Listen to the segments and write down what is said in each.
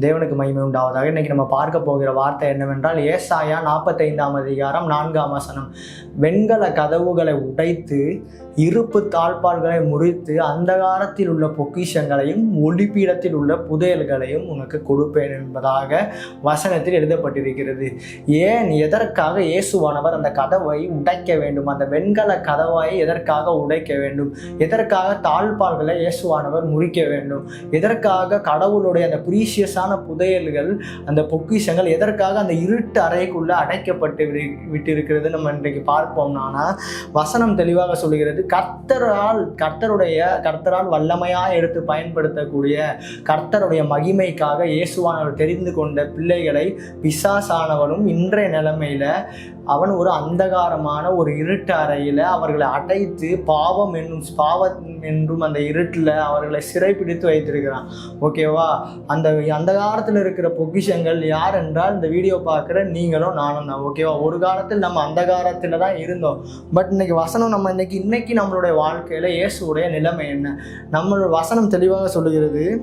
தேவனுக்கு மகிமை உண்டாவதாக. இன்றைக்கி நம்ம பார்க்க போகிற வார்த்தை என்னவென்றால் ஏசாயா நாற்பத்தைந்தாம் அதிகாரம் நான்காம் வசனம். வெண்கல கதவுகளை உடைத்து இருப்பு தாழ்பால்களை முறித்து அந்தகாரத்தில் உள்ள பொக்கிஷங்களையும் ஒளிப்பீடத்தில் உள்ள புதையல்களையும் உனக்கு கொடுப்பேன் என்பதாக வசனத்தில் எழுதப்பட்டிருக்கிறது. ஏன்? எதற்காக இயேசுவானவர் அந்த கதவை உடைக்க வேண்டும்? அந்த வெண்கல கதவை எதற்காக உடைக்க வேண்டும்? எதற்காக தாழ்பால்களை இயேசுவானவர் முறிக்க வேண்டும்? எதற்காக கடவுளுடைய அந்த ப்ரீஷியஸான புதையல்கள் அந்த பொக்கிஷங்கள் எதற்காக அந்த இருட்டு அறைக்குள்ள அடைக்கப்பட்டு விட்டிருக்கிறது நம்ம இன்றைக்கு பார்ப்போம்னா வசனம் தெளிவாக சொல்கிறது கர்த்தரால் கர்த்தருடைய கர்த்தரால் வல்லமையாக எடுத்து பயன்படுத்தக்கூடிய கர்த்தருடைய மகிமைக்காக இயேசுவானவர் தெரிந்து கொண்ட பிள்ளைகளை பிசாசானவனும் இன்றைய நிலைமையில அவன் ஒரு அந்தகாரமான ஒரு இருட்டு அறையில அவர்களை அடைத்து பாவம் என்னும் பாவம் என்றும் அந்த இருட்டில் அவர்களை சிறைப்பிடித்து வைத்திருக்கிறான். ஓகேவா அந்த அந்த காலத்தில் இருக்கிற பொக்கிஷங்கள் யார் என்றால் இந்த வீடியோ பார்க்குற நீங்களும் நானும் தான் ஓகேவா ஒரு காலத்தில் நம்ம அந்த காலத்தில் தான் இருந்தோம். பட் இன்னைக்கு வசனம் நம்ம இன்னைக்கு இன்னைக்கு நம்மளுடைய வாழ்க்கையில் இயேசுடைய நிலைமை என்ன? நம்மளோட வசனம் தெளிவாக சொல்லுகிறது.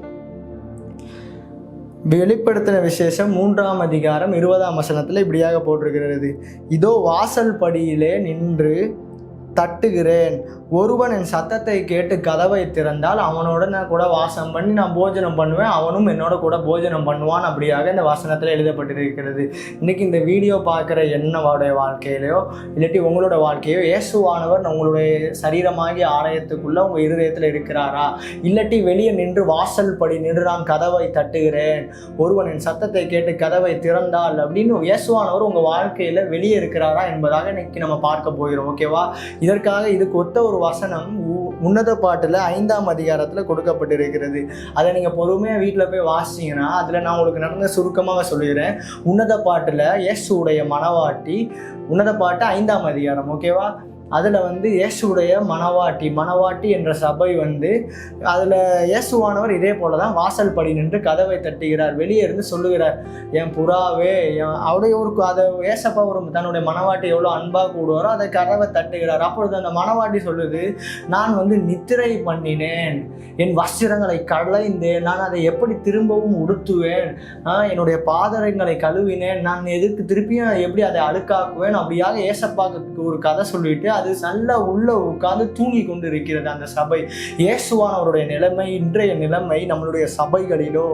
வெளிப்படுத்தின விசேஷம் மூன்றாம் அதிகாரம் இருபதாம் வசனத்தில் இப்படியாக போட்டிருக்கிறது. இதோ வாசல் படியிலே நின்று தட்டுகிறேன். ஒருவன் என் சத்தத்தை கேட்டு கதவை திறந்தால் அவனோட நான் கூட வாசம் பண்ணி நான் போஜனம் பண்ணுவேன். அவனும் என்னோட கூட போஜனம் பண்ணுவான் அப்படியாக இந்த வசனத்தில் எழுதப்பட்டிருக்கிறது. இன்றைக்கி இந்த வீடியோ பார்க்குற என்னோடைய வாழ்க்கையிலையோ இல்லாட்டி உங்களோட வாழ்க்கையோ இயேசுவானவர் உங்களுடைய சரீரமாகிய ஆலயத்துக்குள்ளே உங்கள் இருதயத்தில் இருக்கிறாரா? இல்லாட்டி வெளியே நின்று வாசல் படி நின்று நான் கதவை தட்டுகிறேன். ஒருவன் என் சத்தத்தை கேட்டு கதவை திறந்தால் அப்படின்னு இயேசுவானவர் உங்கள் வாழ்க்கையில் வெளியே இருக்கிறாரா என்பதாக இன்னைக்கு நம்ம பார்க்க போகிறோம். ஓகேவா? இதற்காக இதுக்கு ஒத்த ஒரு வசனம் உ- உன்னத பாட்டில் ஐந்தாம் அதிகாரத்தில் கொடுக்கப்பட்டிருக்கிறது. அதை நீங்கள் பொறுமையாக வீட்டில் போய் வாசிச்சீங்கன்னா அதில் நான் உங்களுக்கு நடந்த சுருக்கமாக சொல்லிடுறேன் உன்னத பாட்டில் எஸ் உடைய மனவாட்டி உன்னத பாட்டு ஐந்தாம் அதிகாரம் ஓகேவா அதில் வந்து இயேசுடைய மணவாட்டி மணவாட்டி என்ற சபை வந்து அதில் இயேசுவானவர் இதே போல தான் வாசல் படி நின்று கதவை தட்டுகிறார் வெளியே இருந்து சொல்லுகிறார் என் புறாவே என் அவருடைய ஒரு அதை ஏசப்பா ஒரு தன்னுடைய மணவாட்டி எவ்வளோ அன்பாக கூடுவாரோ அதை கதவை தட்டுகிறார். அப்பொழுது அந்த மணவாட்டி சொல்லுது நான் வந்து நித்திரை பண்ணினேன் என் வஸ்திரங்களை களைந்தேன் நான் அதை எப்படி திரும்பவும் உடுத்துவேன் என்னுடைய பாதரங்களை கழுவினேன் நான் எதுக்கு திருப்பியும் எப்படி அதை அழுக்காக்குவேன்? அப்படியாக ஏசப்பாக்கு ஒரு கதை சொல்லிட்டு அது நல்ல உள்ள உட்கார்ந்து தூங்கி கொண்டு இருக்கிறது அந்த சபை. இயேசுவானவருடைய நிலைமை இன்றைய நிலைமை நம்மளுடைய சபைகளிலோ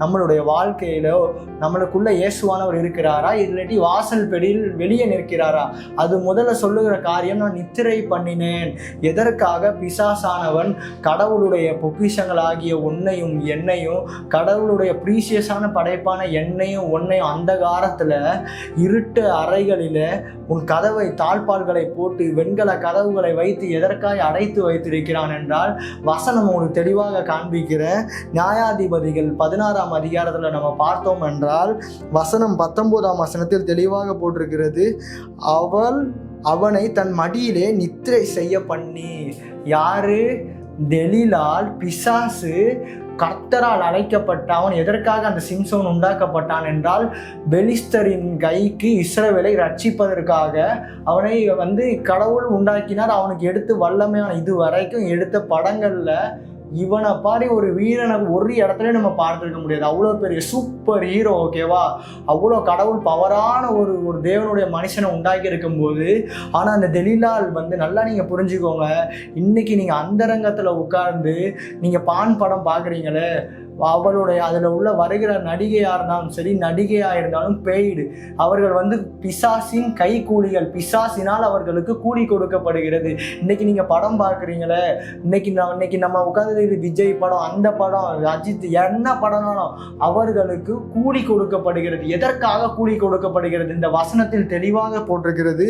நம்மளுடைய வாழ்க்கையிலோ நம்மளுக்குள்ள இயேசுவானவர் இருக்கிறாரா? இல்லாட்டி வாசல் பெடியில் வெளியே நிற்கிறாரா? அது முதல்ல சொல்லுகிற காரியம் நான் நித்திரை பண்ணினேன். எதற்காக? பிசாசானவன் கடவுளுடைய பொக்கிஷங்களாகிய உன்னையும் என்னையும் கடவுளுடைய ப்ரீசியஸான படைப்பான என்னையும் உன்னையும் அந்த காலத்தில் இருட்டு அறைகளில் உன் கதவை தாழ்பால்களை போட்டு வெண்கல கதவுகளை வைத்து எதற்காய் அடைத்து வைத்திருக்கிறான் என்றால் வசனம் உங்களுக்கு தெளிவாக காண்பிக்கிற நியாயாதிபதிகள் பதினாறாம் அதிகாரத்தில் நம்ம பார்த்தோம் என்றால் வசனம் பத்தொன்பதாம் வசனத்தில் தெளிவாக போட்டிருக்கிறது. அவள் அவனை தன் மடியிலே நித்திரை செய்ய பண்ணி. யாரு? தெலிலால் பிசாசு கர்த்தரால் அழைக்கப்பட்ட அவன் எதற்காக அந்த சிம்சோன் உண்டாக்கப்பட்டான் என்றால் பெலிஸ்தரின் கைக்கு இஸ்ரவேலை ரட்சிப்பதற்காக அவனை வந்து கடவுள் உண்டாக்கினார். அவனுக்கு எடுத்து வல்லமையான இது வரைக்கும் எடுத்த படங்களில் இவனை பாரி ஒரு வீரனை ஒரு இடத்துல நம்ம பார்த்துருக்க முடியாது. அவ்வளோ பெரிய சூப்பர் ஹீரோ ஓகேவா அவ்வளோ கடவுள் பவரான ஒரு ஒரு தேவனுடைய மனுஷனை உண்டாக்கி இருக்கும்போது ஆனால் அந்த தெலிலால் வந்து நல்லா நீங்கள் புரிஞ்சுக்கோங்க. இன்னைக்கு நீங்கள் அந்தரங்கத்தில் உட்கார்ந்து நீங்கள் பான் படம் பார்க்குறீங்களே அவளுடைய அதில் உள்ள வருகிற நடிகையாக இருந்தாலும் சரி நடிகையாக இருந்தாலும் பெய்டு. அவர்கள் வந்து பிசாசின் கை கூலிகள் பிசாசினால் அவர்களுக்கு கூலி கொடுக்கப்படுகிறது. இன்னைக்கு நீங்கள் படம் பார்க்குறீங்களே இன்னைக்கு நான் இன்னைக்கு நம்ம உட்காந்து விஜய் படம் அந்த படம் அஜித் என்ன படம்னாலும் அவர்களுக்கு கூலி கொடுக்கப்படுகிறது. எதற்காக கூலி கொடுக்கப்படுகிறது? இந்த வசனத்தில் தெளிவாக போட்டிருக்கிறது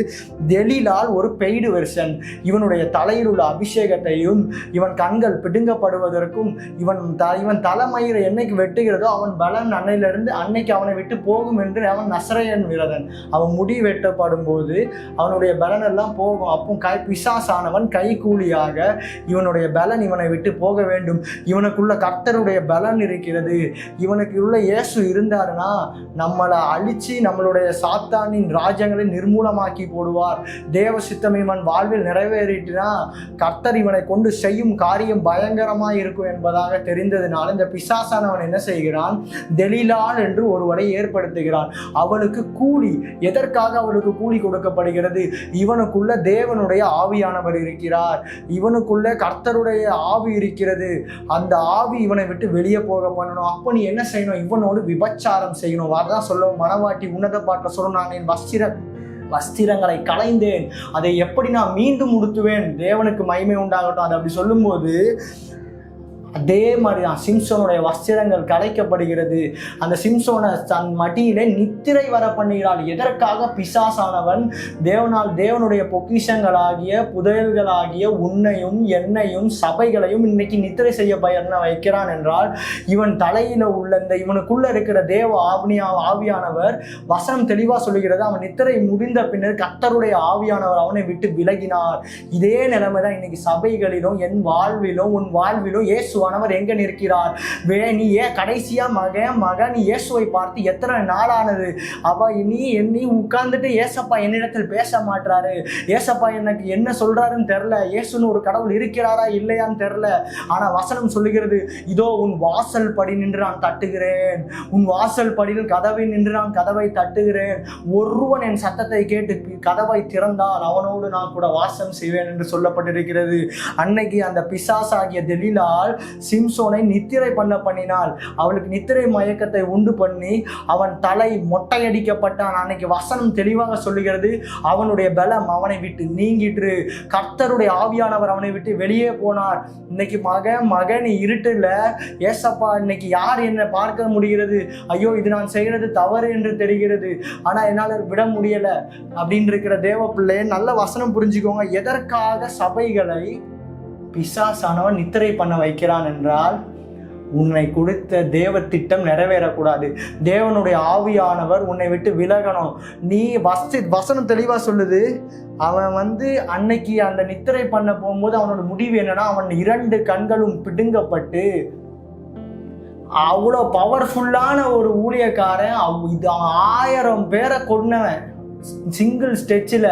தெளிலால் ஒரு பெய்டு வெர்ஷன். இவனுடைய தலையில் உள்ள அபிஷேகத்தையும் இவன் கண்கள் பிடுங்கப்படுவதற்கும் இவன் த இவன் மயிரை என்னைக்கு வெட்டுகிறதோ அவன் பலன் அன்னையிலிருந்து அன்னைக்கு அவனை விட்டு போகும் என்று அவன் நசரையன் விரதன் அவன் முடி வெட்டப்படும் போது அவனுடைய பலன் எல்லாம் போகும். அப்போ கை பிசாசானவன் கை கூலியாக இவனுடைய பலன் இவனை விட்டு போக வேண்டும். இவனுக்குள்ள கர்த்தருடைய பலன் இருக்கிறது. இவனுக்கு உள்ள இயேசு இருந்தாருன்னா நம்மளை அழிச்சு நம்மளுடைய சாத்தானின் ராஜ்யங்களை நிர்மூலமாக்கி போடுவார். தேவ சித்தம் இவன் வாழ்வில் நிறைவேறிட்டுனா கர்த்தர் இவனை கொண்டு செய்யும் காரியம் பயங்கரமாக இருக்கும் என்பதாக தெரிந்ததுனால இந்த பிசா பிசாசானவன் என்ன செய்கிறான்? தெலிலால் என்று ஒருவரை ஏற்படுத்துகிறான். அவளுக்கு கூலி எதற்காக அவளுக்கு கூலி கொடுக்கப்படுகிறது? இவனுக்குள்ள தேவனுடைய ஆவியானவர் இருக்கிறார். இவனுக்குள்ள கர்த்தருடைய ஆவி இருக்கிறது. அந்த ஆவி இவனை விட்டு வெளியே போக பண்ணணும். அப்போ நீ என்ன செய்யணும்? இவனோடு விபச்சாரம் செய்யணும். வரதான் சொல்ல மனவாட்டி உன்னத பாட்டில் சொல்லணும் நான் என் வஸ்திர வஸ்திரங்களை களைந்தேன். அதை எப்படி நான் மீண்டும் உடுத்துவேன்? தேவனுக்கு மகிமை உண்டாகட்டும். அது அப்படி சொல்லும்போது அதே மாதிரி தான் சிம்சோனுடைய வஸ்திரங்கள் கலைக்கப்படுகிறது. அந்த சிம்சோனை தன் மடியிலே நித்திரை வர பண்ணுகிறாள். எதற்காக? பிசாசானவன். தேவனால் தேவனுடைய பொக்கிஷங்களாகிய புதையல்களாகிய உன்னையும் என்னையும் சபைகளையும் இன்னைக்கு நித்திரை செய்ய பயன வைக்கிறான் என்றால் இவன் தலையில உள்ள இந்த இவனுக்குள்ள இருக்கிற தேவ ஆவியா ஆவியானவர் வசனம் தெளிவாக சொல்லுகிறது. அவன் நித்திரை முடிந்த பின்னர் கத்தருடைய ஆவியானவர் அவனை விட்டு விலகினார். இதே நிலைமை தான் இன்னைக்கு சபைகளிலும் என் வாழ்விலும் உன் வாழ்விலும் இயேசுவானவர் எங்க நிற்கிறார்? வே நீ ஏன் கடைசியா மகன் மகன் நீ இயேசுவை பார்த்து எத்தனை நாளானது? அவ நீ நீ உட்கார்ந்துட்டு ஏசப்பா என்னிடத்தில் பேச மாட்றாரு. ஏசப்பா எனக்கு என்ன சொல்றாருன்னு தெரில இயேசுன்னு ஒரு கடவுள் இருக்கிறாரா இல்லையான்னு தெரில ஆனா வசனம் சொல்லுகிறது இதோ உன் வாசல் படி நின்று நான் தட்டுகிறேன். உன் வாசல் படியில் கதவை நின்று நான் கதவை தட்டுகிறேன். ஒருவன் என் சத்தத்தை கேட்டு கதவை திறந்தால் அவனோடு நான் கூட வாசம் செய்வேன் என்று சொல்லப்பட்டிருக்கிறது. அன்னைக்கு அந்த பிசாசாகிய தெலிலால் சிம்சோனை நித்திரை பண்ண பண்ணினாள் அவளுக்கு நித்திரை மயக்கத்தை உண்டு பண்ணி அவன் தலை மொட்டையடிக்கப்பட்டான். அன்னைக்கு வசனம் தெளிவாக சொல்லுகிறது அவனுடைய பலம் அவனை விட்டு நீங்கிட்டு கர்த்தருடைய ஆவியானவர் அவனை விட்டு வெளியே போனார். இன்னைக்கு மக மகன் இருட்டுல ஏசப்பா இன்னைக்கு யார் என்னை பார்க்க முடிகிறது? ஐயோ இது நான் செய்கிறது தவறு என்று தெரிகிறது. ஆனா என்னால் விட முடியலை. அப்படின்னு இருக்கிற தேவ பிள்ளை நல்ல வசனம் புரிஞ்சுக்கோங்க. எதற்காக சபைகளை பிசாசானவன் நித்திரை பண்ண வைக்கிறான் என்றால் உன்னை கொடுத்த தேவ திட்டம் நிறைவேறக்கூடாது. தேவனுடைய ஆவியானவர் உன்னை விட்டு விலகணும். நீ வசி வசனம் தெளிவாக சொல்லுது. அவன் வந்து அன்னைக்கு அந்த நித்திரை பண்ண போகும்போது அவனோட முடிவு என்னன்னா அவன் இரண்டு கண்களும் பிடுங்கப்பட்டு அவ்வளோ பவர்ஃபுல்லான ஒரு ஊழியக்காரன் அவ்- இது ஆயிரம் பேரை கொன்னவன். சிங்கிள் ஸ்டெச்சில்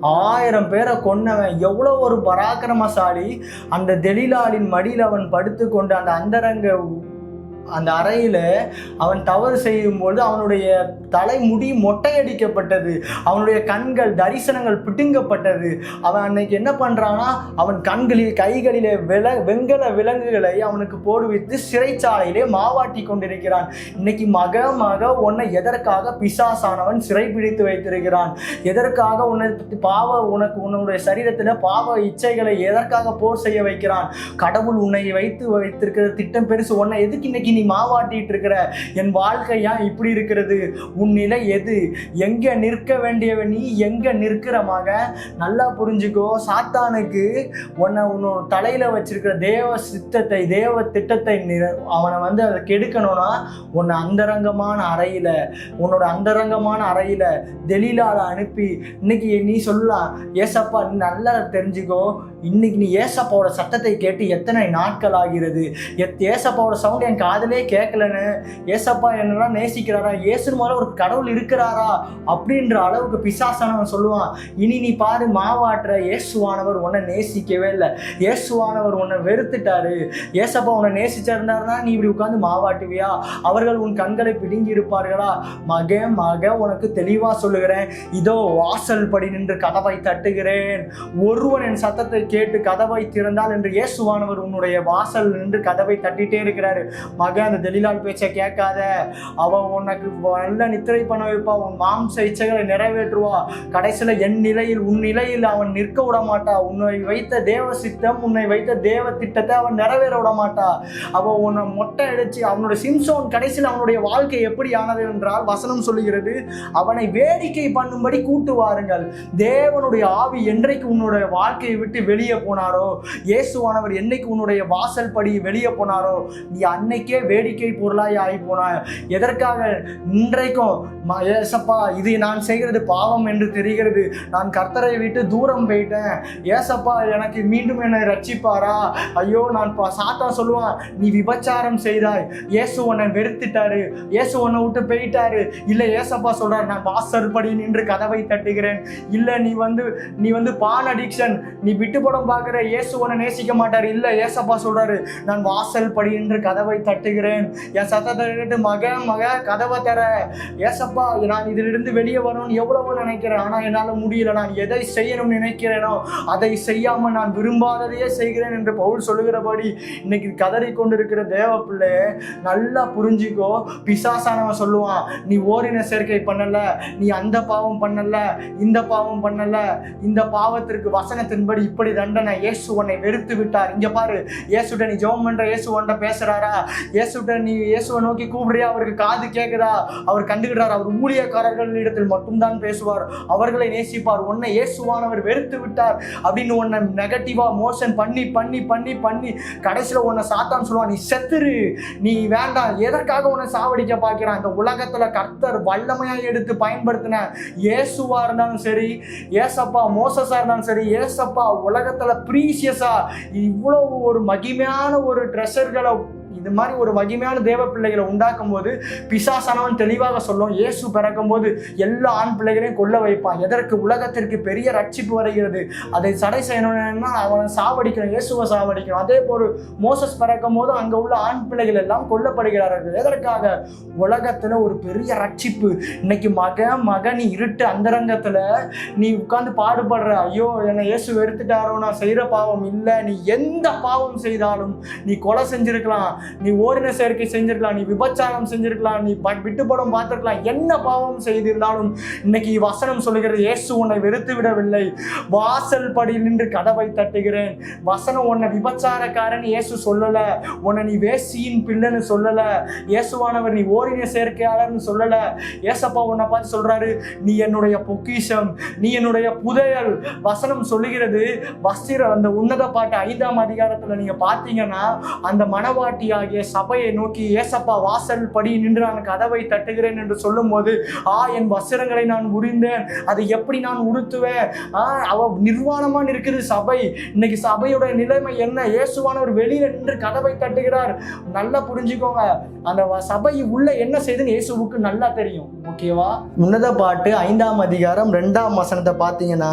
ஆயிரம் பேரை கொன்னவன். எவ்வளோ ஒரு பராக்கிரமசாலி. அந்த தெளிலாளின் மடியில் அவன் படுத்துக்கொண்டு அந்த அந்தரங்க அந்த அறையில் அவன் தவறு செய்யும்போது அவனுடைய தலைமுடி மொட்டையடிக்கப்பட்டது. அவனுடைய கண்கள் தரிசனங்கள் பிடுங்கப்பட்டது. அவன் அன்னைக்கு என்ன பண்ணுறான்னா அவன் கண்களில் கைகளிலே வில வெங்கல விலங்குகளை அவனுக்கு போடுவித்து சிறைச்சாலையிலே மாவாட்டி கொண்டிருக்கிறான். இன்னைக்கு மக மக உன்னை எதற்காக பிசாசானவன் சிறை பிடித்து வைத்திருக்கிறான்? எதற்காக உன்னை பாவ உனக்கு உன்னுடைய சரீரத்தில் பாவ இச்சைகளை எதற்காக போர் செய்ய வைக்கிறான்? கடவுள் உன்னை வைத்து வைத்திருக்கிற திட்டம் பெருசு. உன்னை எதுக்கு இன்னைக்கு நீ மாவாட்டிட்டு இருக்கிற? என் வாழ்க்கை ஏன் இப்படி இருக்கிறது? உன் நிலை எது? எங்க நிற்க வேண்டியவன் நீ எங்க நிற்கிற மகன் நல்லா புரிஞ்சுக்கோ சாத்தானுக்கு உன்னை உன்னோட தலையில வச்சிருக்கிற தேவ சித்தத்தை தேவ திட்டத்தை நிற- அவனை வந்து அதை கெடுக்கணும்னா உன்னை அந்தரங்கமான அறையில உன்னோட அந்தரங்கமான அறையில தெளிலால அனுப்பி இன்னைக்கு நீ சொல்லலாம் ஏசப்பா நீ நல்லா தெரிஞ்சுக்கோ இன்னைக்கு நீ ஏசப்பாவோட சத்தத்தை கேட்டு எத்தனை நாட்கள் ஆகிறது? எத் ஏசப்பாவோட சவுண்ட் என் காதலே கேட்கலன்னு. ஏசப்பா என்னெல்லாம் நேசிக்கிறாரா? இயேசு மேலே ஒரு கடவுள் இருக்கிறாரா? அப்படின்ற அளவுக்கு பிசாசானவன் சொல்லுவான். இனி நீ பாரு மாவாட்டுற இயேசுவானவர் உன்னை நேசிக்கவே இல்லை. இயேசுவானவர் உன்னை வெறுத்துட்டாரு. ஏசப்பா உன்னை நேசிச்சிருந்தாருன்னா நீ இப்படி உட்காந்து மாவாட்டுவியா? அவர்கள் உன் கண்களை பிடுங்கி இருப்பார்களா? மக மக உனக்கு தெளிவாக சொல்லுகிறேன். இதோ வாசல் படி நின்று கதவை தட்டுகிறேன். ஒருவன் என் சத்தத்தை கேட்டு கதவை திறந்தால் என்று இயேசுவானவர் உன்னுடைய வாசல் நின்று கதவை தட்டிட்டே இருக்கிறாரு. மகன் அந்த தெளிலால் பேச்சை கேட்காத. அவ உனக்கு நல்ல நித்திரை பண்ண வைப்பா உன் மாம்ச இச்சைகளை நிறைவேற்றுவா. கடைசியில் என் நிலையில் உன் நிலையில் அவன் நிற்க விட மாட்டா உன்னை வைத்த தேவ சித்தம் உன்னை வைத்த தேவ திட்டத்தை அவன் நிறைவேற விட மாட்டா அவ உன்னை மொட்டை அடிச்சு அவனுடைய சிம்சோன் கடைசியில் அவனுடைய வாழ்க்கை எப்படி ஆனது என்றால் வசனம் சொல்லுகிறது அவனை வேடிக்கை பண்ணும்படி கூட்டு வாருங்கள். தேவனுடைய ஆவி என்றைக்கு உன்னுடைய வாழ்க்கையை விட்டு வெளி வெளியே போனாரோ? இயேசுவானவர் என்னைக்கு உன்னுடைய வாசல் படி வெளியே போனாரோ? நீ அன்னைக்கே வேடிக்கை பொருளாய் ஆகி போனாய் எதற்காக? இன்றைக்கும் ஏசப்பா இது நான் செய்கிறது பாவம் என்று தெரிகிறது. நான் கர்த்தரை விட்டு தூரம் போயிட்டேன். ஏசப்பா எனக்கு மீண்டும் என்னை ரட்சிப்பாரா? ஐயோ நான் சாத்தா சொல்லுவான் நீ விபச்சாரம் செய்தாய். இயேசு உன்னை வெறுத்துட்டாரு. இயேசு உன்னை விட்டு போயிட்டாரு. இல்லை ஏசப்பா சொல்றாரு நான் வாசல் படி நின்று கதவை தட்டுகிறேன். இல்லை நீ வந்து நீ வந்து பால் அடிக்ஷன். நீ விட்டு படம் பார்க்குற இயேசு உன்னை நேசிக்க மாட்டார். இல்லை ஏசப்பா சொல்கிறாரு நான் வாசல் படி என்று கதவை தட்டுகிறேன். என் சத்தத்தை கேட்டு மக மக கதவை தர. ஏசப்பா நான் இதிலிருந்து வெளியே வரணும்னு எவ்வளவோ நினைக்கிறேன். ஆனால் என்னால் முடியல. நான் எதை செய்யணும்னு நினைக்கிறேனோ அதை செய்யாமல் நான் விரும்பாததையே செய்கிறேன் என்று பவுல் சொல்லுகிறபடி இன்னைக்கு கதறி கொண்டிருக்கிற தேவ பிள்ளை நல்லா புரிஞ்சுக்கோ. பிசாசானவன் சொல்லுவான் நீ ஓரின சேர்க்கை பண்ணல நீ அந்த பாவம் பண்ணல இந்த பாவம் பண்ணல இந்த பாவத்திற்கு வசனத்தின்படி இப்படி தண்டனை. இயேசு உன்னை வெறுத்து விட்டார் இங்க பாரு இயேசுட்ட நீ ஜெபம் பண்ற இயேசு உன்ட்ட பேசுறாரா? இயேசுட்ட நீ இயேசுவை நோக்கி கூப்பிடுறியா? அவருக்கு காது கேட்குதா அவர் கண்டுகிறார் அவர் ஊழியக்காரர்கள் இடத்தில் மட்டும்தான் பேசுவார். அவர்களை நேசிப்பார். உன்னை இயேசுவானவர் வெறுத்து விட்டார் அப்படின்னு உன்னை நெகட்டிவா மோஷன் பண்ணி பண்ணி பண்ணி பண்ணி கடைசியில் உன்னை சாத்தான் சொல்லுவான். நீ செத்துரு. நீ வேண்டாம். எதற்காக உன்னை சாவடிக்க பார்க்கிறான்? இந்த உலகத்துல கர்த்தர் வல்லமையாக எடுத்து பயன்படுத்தின இயேசுவா இருந்தாலும் சரி ஏசப்பா மோசஸா இருந்தாலும் சரி ஏசப்பா உலக உலகத்துல ப்ரீசியஸா இவ்வளவு ஒரு மகிமையான ஒரு ட்ரெஷர்களை இது மாதிரி ஒரு மகிமையான தேவ பிள்ளைகளை உண்டாக்கும் போது பிசாசானவன் தெளிவாக சொல்லும். இயேசு பிறக்கும் போது எல்லா ஆண் பிள்ளைகளையும் கொல்ல வைப்பான். எதற்கு? உலகத்திற்கு பெரிய ரட்சிப்பு வருகிறது. அதை சடை செய்யணும்னா அவனை சாவடிக்கணும். இயேசுவை சாவடிக்கணும். அதே போல் மோசஸ் பிறக்கும் போது அங்கே உள்ள ஆண் பிள்ளைகள் எல்லாம் கொல்லப்படுகிறார்கள். எதற்காக? உலகத்தில் ஒரு பெரிய ரட்சிப்பு. இன்னைக்கு மக மகன் இருட்டு அந்தரங்கத்தில் நீ உட்கார்ந்து பாடுபடுற. ஐயோ என்னை இயேசு வெறுத்துட்டாரோ? நான் செய்கிற பாவம் இல்லை. நீ எந்த பாவம் செய்தாலும் நீ கொலை செஞ்சிருக்கலாம். நீ ஓரின சேர்க்கை செஞ்சிருக்கலாம் நீ விபச்சாரம் செஞ்சிருக்கலாம் நீ ப- விட்டு படம் என்ன பாவம் செய்திருந்தாலும் இன்னைக்கு வசனம் சொல்லுகிறது இயேசு உன்னை வெறுத்து விடவில்லை. வாசல் படி நின்று கதவை தட்டுகிறேன். வசனம் உன்னை விபச்சாரக்காரன் இயேசு சொல்லல. உன்னை நீ வேசியின் பிள்ளைன்னு சொல்லல. இயேசுவானவர் நீ ஓரின சேர்க்கையாளர்னு சொல்லல. ஏசப்பா உன்னை பார்த்து சொல்றாரு நீ என்னுடைய பொக்கிஷம் நீ என்னுடைய புதையல். வசனம் சொல்லுகிறது வஸ்திர அந்த உன்னத பாட்டு ஐந்தாம் அதிகாரத்துல நீங்க பார்த்தீங்கன்னா அந்த மனவாட்டி ஆகிய சபையை நோக்கி ஏசப்பா வாசல் படி நின்று நான் கதவை தட்டுகிறேன் என்று சொல்லும்போது ஆ என் வஸ்திரங்களை நான் உரிந்தேன். அதை எப்படி நான் உடுத்துவேன்? ஆ அவ நிர்வாணமா இருக்குது சபை. இன்னைக்கு சபையோட நிலைமை என்ன? இயேசுவானவர் வெளியில் நின்று கதவை தட்டுகிறார். நல்லா புரிஞ்சுக்கோங்க. அந்த சபை உள்ள என்ன செய்யுதுன்னு இயேசுவுக்கு நல்லா தெரியும். ஓகேவா? உன்னத பாட்டு ஐந்தாம் அதிகாரம் ரெண்டாம் வசனத்தை பார்த்தீங்கன்னா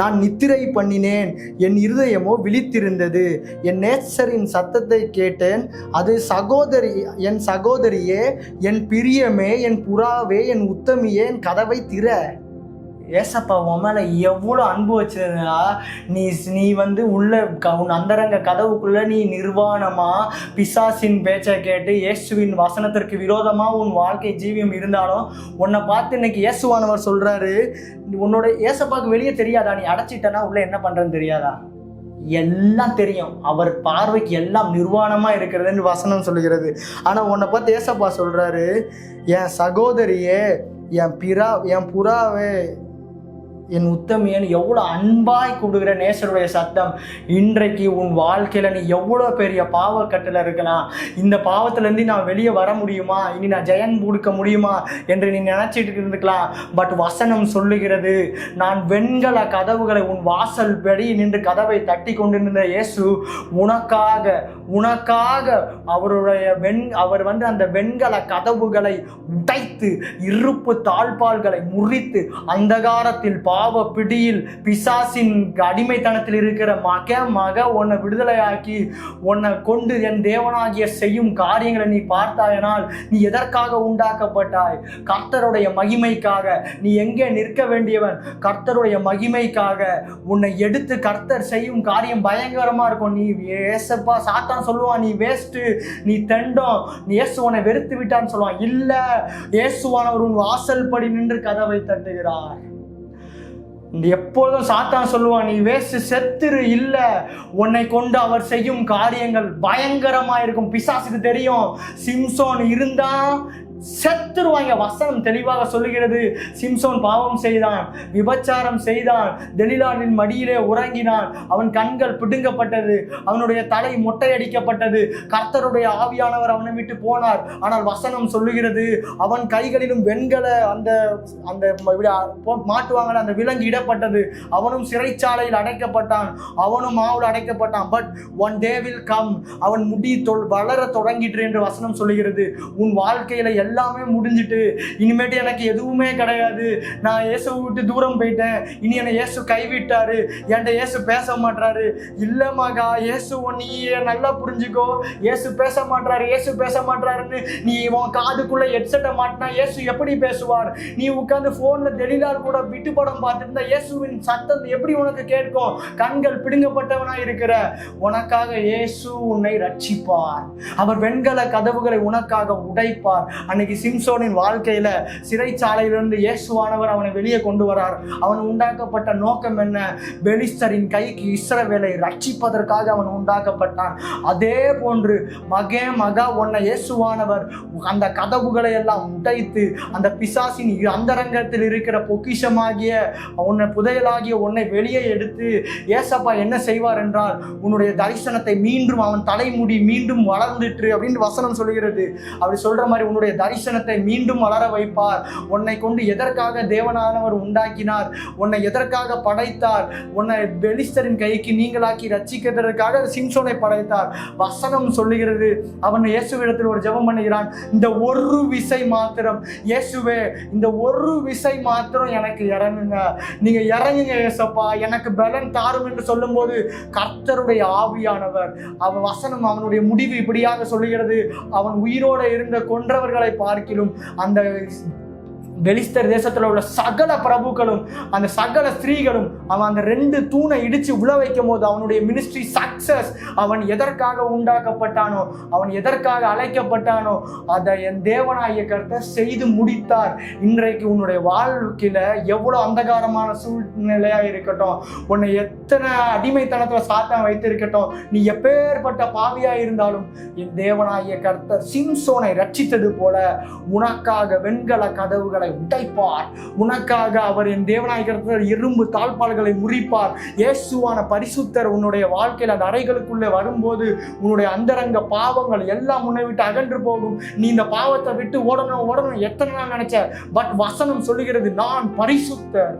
நான் நித்திரை பண்ணினேன். என் இருதயமோ விழித்திருந்தது. என் நேச்சரின் சத்தத்தை கேட்டேன். அது சகோதரி என் சகோதரியே என் பிரியமே என் புறாவே என் உத்தமியே என் கதவை திற. ஏசப்பா உன் மேலே எவ்வளோ அன்பு வச்சிருந்தா நீ நீ வந்து உள்ள க உன் அந்தரங்க கதவுக்குள்ளே நீ நிர்வாணமாக பிசாசின் பேச்சை கேட்டு இயேசுவின் வசனத்திற்கு விரோதமாக உன் வாழ்க்கை ஜீவியம் இருந்தாலும் உன்னை பார்த்து இன்னைக்கு இயேசுவானவர் சொல்கிறாரு உன்னோட ஏசப்பாவுக்கு வெளியே தெரியாதா? நீ அடைச்சிட்டனா? உள்ளே என்ன பண்றேன்னு தெரியாதா? எல்லாம் தெரியும். அவர் பார்வைக்கு எல்லாம் நிர்வாணமாக இருக்கிறதுன்னு வசனம் சொல்லுகிறது. ஆனால் உன்னை பார்த்து ஏசப்பா சொல்கிறாரு என் சகோதரியே என் பிறா என் புறாவே என் உத்தமியன் எவ்வளோ அன்பாய் கூடுகிற நேசருடைய சத்தம். இன்றைக்கு உன் வாழ்க்கையில் நீ எவ்வளோ பெரிய பாவக்கட்டில் இருக்கலாம் இந்த பாவத்திலேருந்து நான் வெளியே வர முடியுமா? இனி நான் ஜெயன் கொடுக்க முடியுமா? என்று நீ நினச்சிட்டு இருந்துக்கலாம் பட் வசனம் சொல்லுகிறது நான் வெண்கல கதவுகளை உன் வாசல் படி நின்று கதவை தட்டி கொண்டிருந்த இயேசு உனக்காக உனக்காக அவருடைய வெண் அவர் வந்து அந்த வெண்கல கதவுகளை உடைத்து இருப்பு தாழ்பால்களை முறித்து அந்தகாரத்தில் பாவ பிடியில் பிசாசின் அடிமைத்தனத்தில் இருக்கிற மக மக உன்னை விடுதலையாக்கி உன்னை கொண்டு என் தேவனாகிய செய்யும் காரியங்களை நீ பார்த்தாயனால் நீ எதற்காக உண்டாக்கப்பட்டாய்? கர்த்தருடைய மகிமைக்காக நீ எங்கே நிற்க வேண்டியவன்? கர்த்தருடைய மகிமைக்காக உன்னை எடுத்து கர்த்தர் செய்யும் காரியம் பயங்கரமாக இருக்கும். நீ ஏசப்பா சாத்தான் சொல்லுவான் நீ வேஸ்ட்டு நீ தெண்டம் நீ இயேசு உன்னை வெறுத்து விட்டான்னு சொல்லுவான். இல்ல இயேசுவானவர் உன் வாசல் படி நின்று கதவை தட்டுகிறார். இந்த எப்பொழுதும் சாத்தான் சொல்லுவான் நீ வேஸ்ட் செத்துரு இல்லை. உன்னை கொண்டு அவர் செய்யும் காரியங்கள் பயங்கரமா இருக்கும் பிசாசுக்கு தெரியும். சிம்சோன் இருந்தால் செத்துருவாங்க. வசனம் தெளிவாக சொல்லுகிறது. சிம்சோன் பாவம் செய்தான் விபச்சாரம் செய்தான் தெலிலானின் மடியிலே உறங்கினான். அவன் கண்கள் பிடுங்கப்பட்டது அவனுடைய தலை மொட்டையடிக்கப்பட்டது. கர்த்தருடைய ஆவியானவர் அவனை விட்டு போனார். ஆனால் வசனம் சொல்லுகிறது அவன் கைகளிலும் வெண்கல அந்த அந்த ம- இப்படி போ- அந்த விலங்கு இடப்பட்டது. அவனும் சிறைச்சாலையில் அடைக்கப்பட்டான். அவனும் மாவில் அடைக்கப்பட்டான். But one day will come அவன் முடி தொ வளர தொடங்கிட்டு என்று வசனம் சொல்லுகிறது. உன் வாழ்க்கையில எல்லாமே முடிஞ்சிட்டு இனிமேட்டு எனக்கு எதுவுமே கிடையாது. நான் இயேசு விட்டு தூரம் போயிட்டேன். இனி என்னை இயேசு கைவிட்டாரு. என்கிட்ட இயேசு பேச மாட்டாரு இல்லை மகா இயேசு நீ நல்லா புரிஞ்சுக்கோ. இயேசு பேச மாட்டாரு இயேசு பேச மாட்டாருன்னு நீ உன் காதுக்குள்ள ஹெட்செட்டை மாட்டினா இயேசு எப்படி பேசுவார்? நீ உட்கார்ந்து போன்ல தெளிலால் கூட விட்டு படம் பார்த்துருந்தா இயேசுவின் சத்தம் எப்படி உனக்கு கேட்கும்? கண்கள் பிடுங்கப்பட்டவனா இருக்கிற உனக்காக இயேசு உன்னை ரட்சிப்பார். அவர் வெண்கல கதவுகளை உனக்காக உடைப்பார். அன்னைக்கு சிம்சோனின் வாழ்க்கையில சிறைச்சாலையிலிருந்து இயேசுவானவர் அவனை வெளியே கொண்டு வரார். அவன் உண்டாக்கப்பட்ட நோக்கம் என்ன? பெலிஸ்தரின் கைக்கு இஸ்ரவேலை ரட்சிப்பதற்காக அவன் உண்டாக்கப்பட்டான். அதே போன்று மகே மகா உன்னை இயேசுவானவர் அந்த கதவுகளை எல்லாம் உடைத்து அந்த பிசாசின் அந்தரங்கத்தில் இருக்கிற பொக்கிஷமாகிய உன்னை புதையலாகிய உன்னை வெளியே எடுத்து ஏசப்பா என்ன செய்வார் என்றால் உன்னுடைய தரிசனத்தை மீண்டும் அவன் தலைமுடி மீண்டும் வளர்ந்துட்டு அப்படின்னு வசனம் சொல்கிறது அப்படி சொல்ற மாதிரி உன்னுடைய தரிசனத்தை மீண்டும் வளர வைப்பார். உன்னை கொண்டு எதற்காக தேவனானவர் உண்டாக்கினார்? உன்னை எதற்காக படைத்தார்? உன்னை பெலிஸ்தரின் கைக்கு நீங்களாக்கி ரட்சிக்கிறதற்காக சிம்சோனை படைத்தார். வசனம் சொல்லுகிறது அவன் இயேசுவிடத்தில் ஒரு ஜெபம் பண்ணுகிறான். இந்த ஒரு விசை மாத்திரம் இயேசுவே இந்த ஒரு விசை மாத்திரம் எனக்கு இறங்குங்க. நீங்க இறங்குங்க இயேசப்பா எனக்கு பலன் தாரும் என்று சொல்லும்போது கர்த்தருடைய ஆவியானவர். அவன் வசனம் அவனுடைய முடிவு இப்படியாக சொல்லுகிறது. அவன் உயிரோடு இருந்த கொன்றவர்களை பார்க்கிலும் அந்த பெலிஸ்தர் தேசத்தில் உள்ள சகல பிரபுக்களும் அந்த சகல ஸ்திரீகளும் அவன் அந்த ரெண்டு தூணை இடித்து உழ வைக்கும் போது அவனுடைய மினிஸ்ட்ரி சக்சஸ் அவன் எதற்காக உண்டாக்கப்பட்டானோ அவன் எதற்காக அழைக்கப்பட்டானோ அதை என் தேவனாகிய கருத்தை செய்து முடித்தார். இன்றைக்கு உன்னுடைய வாழ்க்கையில் எவ்வளோ அந்தகாரமான சூழ்நிலையாக இருக்கட்டும் உன்னை எத்தனை அடிமைத்தனத்துல சாத்தான் வைத்திருக்கட்டும். நீ எப்பேற்பட்ட பாவியா இருந்தாலும் என் தேவனாகிய கர்த்தர் சிம்சோனை ரட்சித்தது போல உனக்காக வெண்கல கதவுகளை உடைப்பார். உனக்காக அவர் என் தேவனாகிய கர்த்தர் இரும்பு தாழ்பால்களை முறிப்பார். இயேசுவான பரிசுத்தர் உன்னுடைய வாழ்க்கையில் அந்த அறைகளுக்குள்ளே வரும்போது உன்னுடைய அந்தரங்க பாவங்கள் எல்லாம் உன்னை விட்டு அகன்று போகும். நீ இந்த பாவத்தை விட்டு ஓடணும் ஓடணும் எத்தனை நாள் நினைச்ச? பட் வசனம் சொல்லுகிறது நான் பரிசுத்தர்.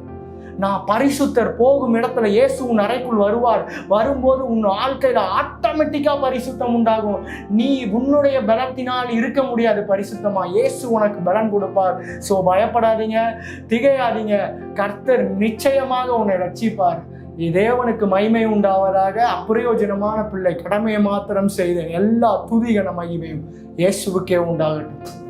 நான் பரிசுத்தர் போகும் இடத்துல இயேசு உன் அறைக்குள் வருவார். வரும்போது உன் வாழ்க்கையில ஆட்டோமேட்டிக்கா பரிசுத்தம் உண்டாகும். நீ உன்னுடைய பலத்தினால் இருக்க முடியாது பரிசுத்தமா. இயேசு உனக்கு பலன் கொடுப்பார். ஸோ பயப்படாதீங்க திகையாதீங்க. கர்த்தர் நிச்சயமாக உன்னை ரட்சிப்பார். தேவனுக்கு மகிமை உண்டாவதாக அப்பிரயோஜனமான பிள்ளை கடமையை மாத்திரம் செய்த எல்லா துதிகன மகிமையும் இயேசுவுக்கே உண்டாகட்டும்.